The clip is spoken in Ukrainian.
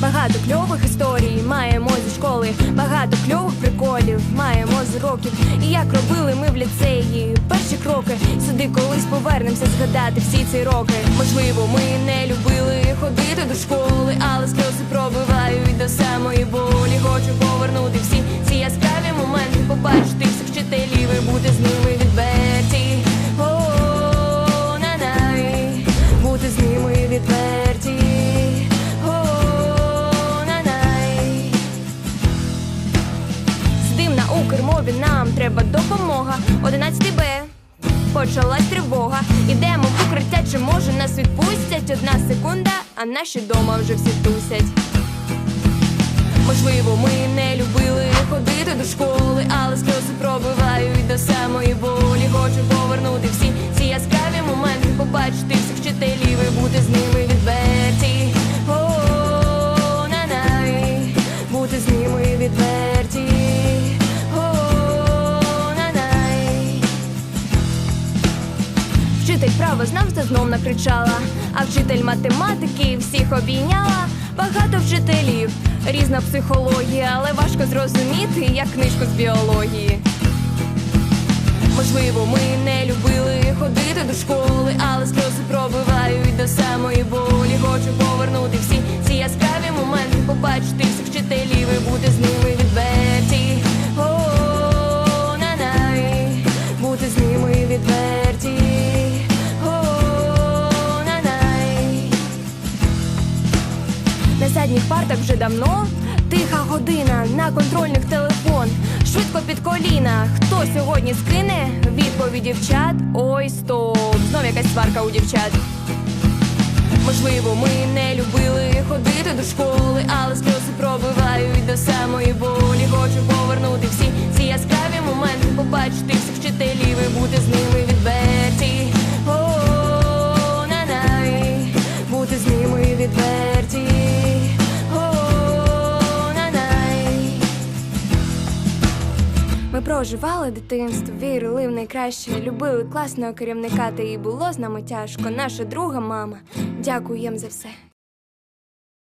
багато кльових історій. Маємо зі школи багато кльових приколів. Маємо з років. І як робили ми в ліцеї перші кроки. Сюди колись повернемося згадати всі ці роки. Можливо, ми не любили ходити до школи, але сльози пробивають до самої болі. На нам треба допомога. 11 Б. Почалась тривога. Ідемо в укриття, чи може нас відпустять? Одна секунда, а наші дома вже всі тусять. Можливо, ми не любили ходити до школи, але сльози пробивають до самої болі. Хочу повернути всі ці яскраві моменти, побачити всіх вчителів і бути з ними Вчитель правознавства знов накричала, а вчитель математики всіх обійняла. Багато вчителів, різна психологія, але важко зрозуміти, як книжку з біології. Можливо, ми не любили ходити до школи, але сльози пробивають до самої болі. Хочу повернути всі ці яскраві моменти, побачити всіх вчителів і бути задніх партах вже давно тиха година на контрольних телефон. Швидко під коліна. Хто сьогодні скине відповіді в чат? Ой, стоп, знов якась сварка у дівчат. Можливо, ми не любили ходити до школи, але сльози пробивають до самої болі. Хочу повернути всі ці яскраві Ми проживали дитинство, вірили в найкраще, любили класного керівника, та їй було з нами тяжко. Наша друга мама. Дякуємо за все.